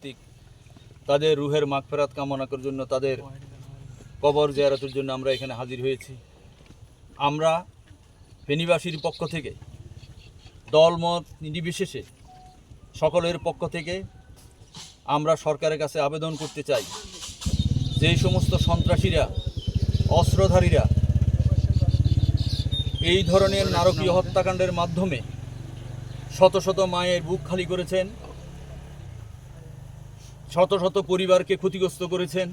প্রতীক তাদের রুহের মাগফেরাত কামনা করার জন্য তাদের কবর জিয়ারতের জন্য আমরা এখানে হাজির হয়েছি। আমরা ফেনীবাসীর পক্ষ থেকে, দলমত নির্বিশেষে সকলের পক্ষ থেকে আমরা সরকারের কাছে আবেদন করতে চাই যে সমস্ত সন্ত্রাসীরা, অস্ত্রধারীরা এই ধরনের নারকীয় হত্যাকাণ্ডের মাধ্যমে শত শত মায়ের বুক খালি করেছেন। শত শত পরিবারকে ক্ষতিগ্রস্ত করেছেন।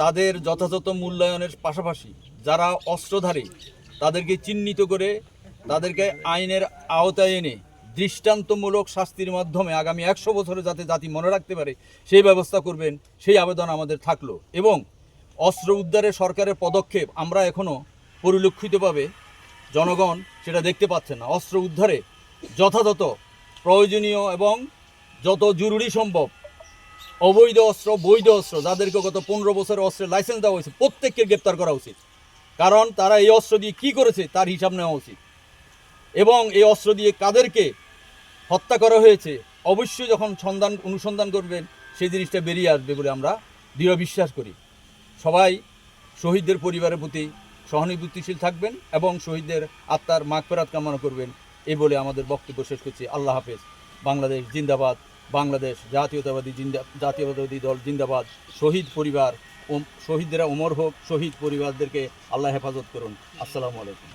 তাদের যথাযথ মূল্যায়নের পাশাপাশি যারা অস্ত্রধারী, তাদেরকে চিহ্নিত করে তাদেরকে আইনের আওতায় এনে দৃষ্টান্তমূলক শাস্তির মাধ্যমে আগামী একশো বছরে যাতে জাতি মনে রাখতে পারে, সেই ব্যবস্থা করবেন, সেই আবেদন আমাদের থাকল। এবং অস্ত্র উদ্ধারে সরকারের পদক্ষেপ আমরা এখনও পরিলক্ষিতভাবে জনগণ সেটা দেখতে পাচ্ছে না। অস্ত্র উদ্ধারে যথাযথ প্রয়োজনীয় এবং যত জরুরি সম্ভব। অবৈধ অস্ত্র, বৈধ অস্ত্র, যাদেরকে গত পনেরো বছরের অস্ত্রের লাইসেন্স দেওয়া হয়েছে, প্রত্যেককে গ্রেপ্তার করা উচিত। কারণ তারা এই অস্ত্র দিয়ে কী করেছে, তার হিসাব নেওয়া উচিত। এবং এই অস্ত্র দিয়ে কাদেরকে হত্যা করা হয়েছে, অবশ্যই যখন সন্ধান, অনুসন্ধান করবেন, সেই জিনিসটা বেরিয়ে আসবে বলে আমরা দৃঢ় বিশ্বাস করি। সবাই শহীদদের পরিবারের প্রতি সহানুভূতিশীল থাকবেন এবং শহীদদের আত্মার মাগফেরাত কামনা করবেন এই বলে আমাদের বক্তব্য শেষ করছি। আল্লাহ হাফেজ। বাংলাদেশ জিন্দাবাদ, বাংলাদেশ জাতীয়তাবাদী জিন্দা জাতীয়তাবাদী দল জিন্দাবাদ। শহীদ পরিবার শহীদরা ওমর হোক, শহীদ পরিবারদেরকে আল্লাহ হেফাজত করুন। আসসালামু আলাইকুম।